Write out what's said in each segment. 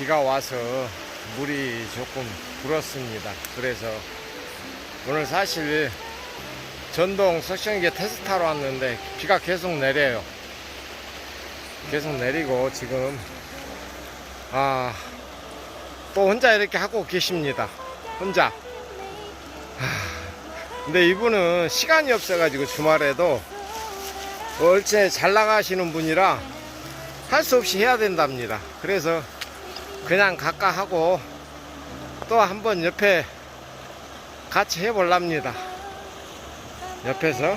비가 와서 물이 조금 불었습니다. 그래서 오늘 사실 전동 석션기 테스트하러 왔는데 비가 계속 내려요. 계속 내리고 지금 아 또 혼자 이렇게 하고 계십니다. 혼자. 하, 근데 이분은 시간이 없어가지고 주말에도 얼체 잘 나가시는 분이라 할 수 없이 해야 된답니다. 그래서 그냥 가까 하고 또 한 번 옆에 같이 해볼랍니다. 옆에서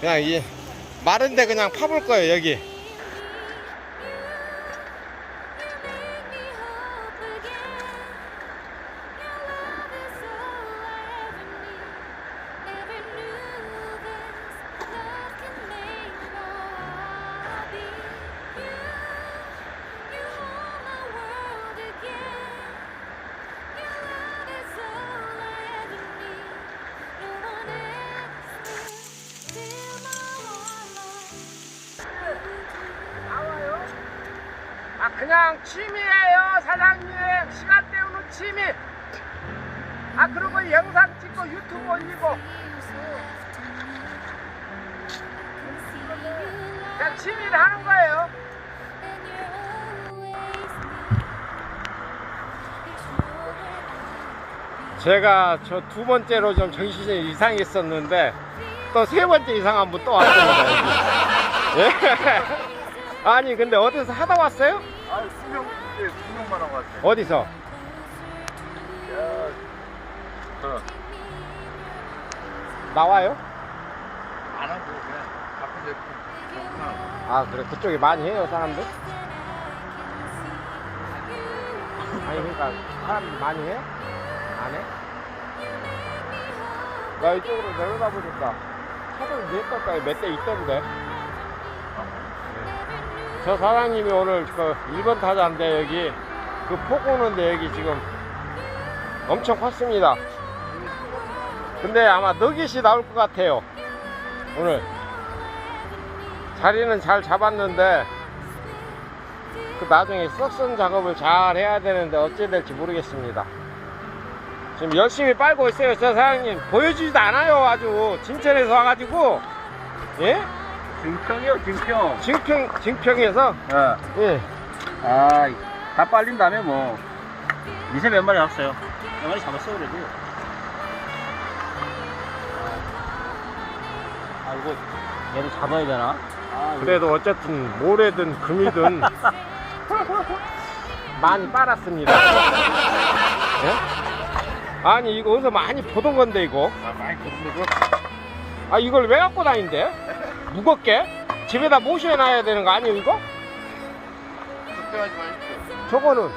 그냥 이 마른데 그냥 파볼 거예요 여기. 그냥 취미예요 사장님 시간 때우는 취미 아 그리고 영상 찍고 유튜브 올리고 그냥 취미를 하는 거예요 제가 저 두 번째로 좀 정신이 이상했었는데 또 세 번째 이상한 분 또 왔습니다. 예? 아니 근데 어디서 하다 왔어요? 아, 수명, 이제 수명만 하고 왔어요. 어디서? 야, 어, 나와요? 안 하고 그냥 앞에서 이렇게 그냥 아 그래 그쪽에 많이 해요 사람들? 아니 그러니까 사람 많이 해요? 안 해? 나 이쪽으로 내려다 보니까 차들 몇 가까이 몇 대 있던데 저 사장님이 오늘 그 1번 타자인데 여기 그 폭 오는데 여기 지금 엄청 컸습니다 근데 아마 너깃이 나올 것 같아요 오늘 자리는 잘 잡았는데 그 나중에 썩선 작업을 잘 해야 되는데 어찌 될지 모르겠습니다. 지금 열심히 빨고 있어요, 저 사장님. 보여주지도 않아요, 아주. 진천에서 와가지고, 예? 증평이요, 증평. 증평, 증평에서, 예. 예. 아, 다 빨린 다음에 뭐, 미세 몇 마리 잡았어요. 몇 마리 잡았어요, 그래도. 아, 이거, 얘를 잡아야 되나? 아, 그래도 어쨌든 모레든 금이든 많이 빨았습니다. 예? 아니, 이거 어디서 많이 보던 건데, 이거. 아, 많이 컸는데, 이거. 아 이걸 왜 갖고 다닌대? 무겁게? 집에다 모셔놔야 되는 거 아니에요 이거? 걱정하지 마십시오. 저거는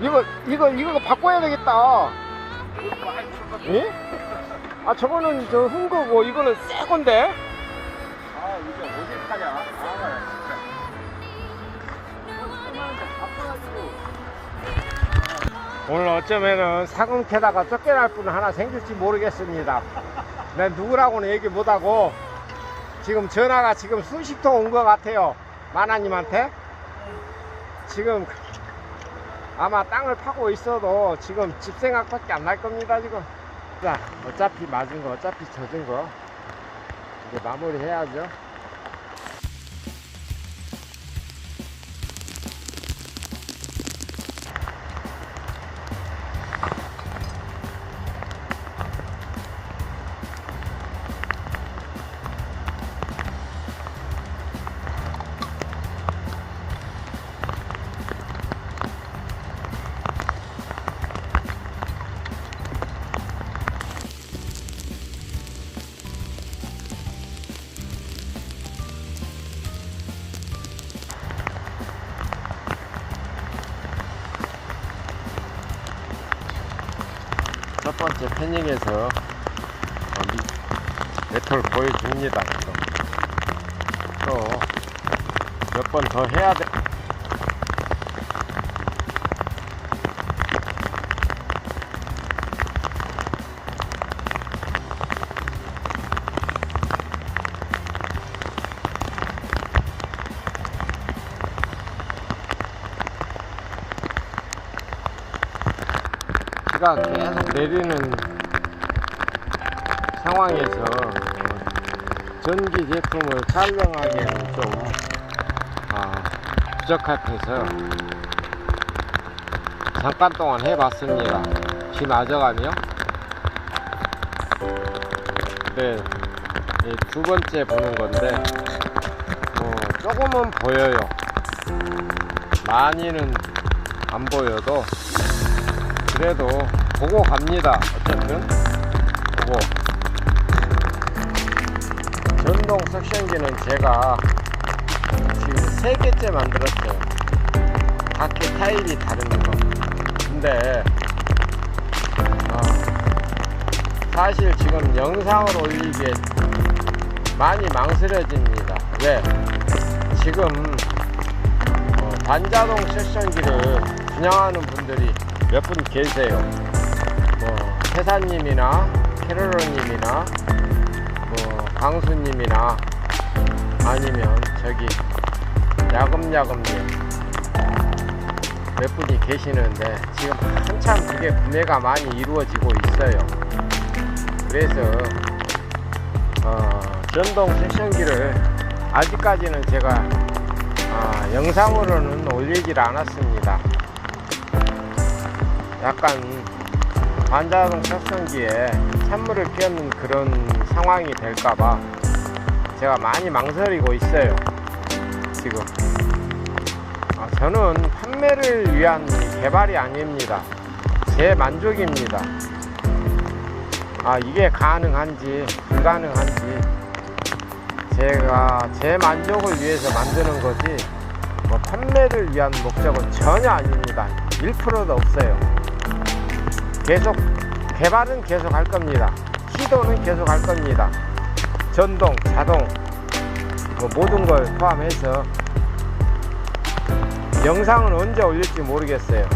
이거 이거 이거 이거 바꿔야 되겠다 컸어. 예? 아 저거는 저 흥거고 이거는 새 건데 아, 이게 어딜 타냐? 아, 오늘 어쩌면은 사금 캐다가 쫓겨날 분 하나 생길지 모르겠습니다. 난 누구라고는 얘기 못하고 지금 전화가 지금 수십 통 온 것 같아요. 마나님한테? 지금 아마 땅을 파고 있어도 지금 집 생각밖에 안 날 겁니다 지금. 자 어차피 맞은 거 어차피 젖은 거 이제 마무리 해야죠 첫 번째 패닝에서 메탈 보여줍니다. 또 몇 번 더 해야 돼. 비가 계속 내리는 상황에서 어, 전기 제품을 촬영하기에는 좀 아, 부적합해서 잠깐 동안 해봤습니다. 비 맞아가며. 네, 이두 번째 보는 건데, 어, 조금은 보여요. 많이는 안 보여도, 그래도 보고 갑니다. 어쨌든, 보고. 전동 석션기는 제가 지금 세 개째 만들었어요. 각기 타입이 다른 거. 근데 어, 사실 지금 영상을 올리기에 많이 망설여집니다. 왜? 지금 어, 반자동 세션기를 분양하는 분들이 몇 분 계세요. 뭐 회사님이나 캐롤러님이나 뭐 강수님이나 아니면 저기 야금야금님 몇 분이 계시는데 지금 한참 그게 구매가 많이 이루어지고 있어요. 그래서 어, 전동 섹션기를 아직까지는 제가 아, 영상으로는 올리질 않았습니다. 약간 반자동 섹션기에 찬물을 끼얹는 그런 상황이 될까봐 제가 많이 망설이고 있어요. 지금. 아, 저는 판매를 위한 개발이 아닙니다. 제 만족입니다. 아, 이게 가능한지, 불가능한지, 제가 제 만족을 위해서 만드는 거지, 뭐, 판매를 위한 목적은 전혀 아닙니다. 1%도 없어요. 계속, 개발은 계속 할 겁니다. 시도는 계속 할 겁니다. 전동, 자동, 뭐 모든 걸 포함해서 영상은 언제 올릴지 모르겠어요.